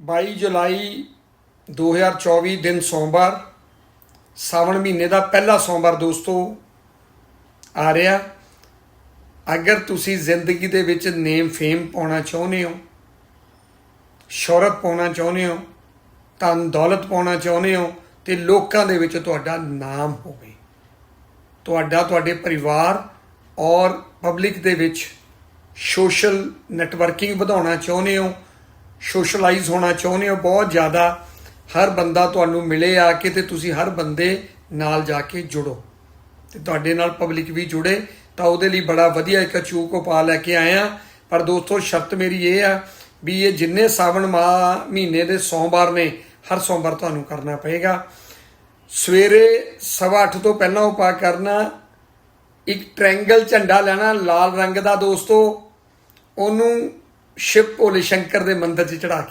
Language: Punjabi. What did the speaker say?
22 ਜੁਲਾਈ 2024 ਦਿਨ ਸੋਮਵਾਰ, ਸਾਵਣ ਮਹੀਨੇ ਦਾ ਪਹਿਲਾ ਸੋਮਵਾਰ ਦੋਸਤੋ ਆ ਰਿਹਾ। ਅਗਰ ਤੁਸੀਂ ਜ਼ਿੰਦਗੀ ਦੇ ਵਿੱਚ ਨੇਮ ਫੇਮ ਪਾਉਣਾ ਚਾਹੁੰਦੇ ਹੋ, ਸ਼ੋਹਰਤ ਪਾਉਣਾ ਚਾਹੁੰਦੇ ਹੋ, ਧਨ ਦੌਲਤ ਪਾਉਣਾ ਚਾਹੁੰਦੇ ਹੋ, ਤੇ ਲੋਕਾਂ ਦੇ ਵਿੱਚ ਤੁਹਾਡਾ ਨਾਮ ਹੋਵੇ, ਤੁਹਾਡਾ, ਤੁਹਾਡੇ ਪਰਿਵਾਰ ਔਰ ਪਬਲਿਕ ਦੇ ਵਿੱਚ ਸੋਸ਼ਲ ਨੈਟਵਰਕਿੰਗ ਵਧਾਉਣਾ ਚਾਹੁੰਦੇ ਹੋ ਸੋਸ਼ਲਾਈਜ਼ ਹੋਣਾ ਚਾਹੁੰਦੇ ਹੋ, ਬਹੁਤ ਜ਼ਿਆਦਾ ਹਰ ਬੰਦਾ ਤੁਹਾਨੂੰ ਮਿਲੇ ਆ ਕੇ ਤੇ ਤੁਸੀਂ ਹਰ ਬੰਦੇ ਨਾਲ ਜਾ ਕੇ ਜੁੜੋ। ਤੇ ਤੁਹਾਡੇ ਨਾਲ ਪਬਲਿਕ ਵੀ ਜੁੜੇ, ਤਾਂ ਉਹਦੇ ਲਈ ਬੜਾ ਵਧੀਆ ਇੱਕ ਅਚੂਕ ਉਪਾਅ ਲੈ ਕੇ ਆਇਆ ਪਰ ਦੋਸਤੋ, ਸ਼ਰਤ ਮੇਰੀ ਇਹ ਆ ਵੀ ਇਹ ਜਿੰਨੇ ਸਾਵਣ ਮਾਹ ਮਹੀਨੇ ਦੇ ਸੋਮਵਾਰ ਨੇ, ਹਰ ਸੋਮਵਾਰ ਤੁਹਾਨੂੰ ਕਰਨਾ ਪਏਗਾ। ਸਵੇਰੇ 8:30 ਤੋਂ ਪਹਿਲਾਂ ਉਪਾਅ ਕਰਨਾ, ਇੱਕ ਟ੍ਰਾਇੰਗਲ ਝੰਡਾ ਲੈਣਾ, ਲਾਲ ਰੰਗ ਦਾ ਦੋਸਤੋ, ਉਹਨੂੰ ਸ਼ਿਵ ਭੋਲੇ ਸ਼ੰਕਰ ਦੇ ਮੰਦਿਰ 'ਚ ਚੜਾ ਕੇ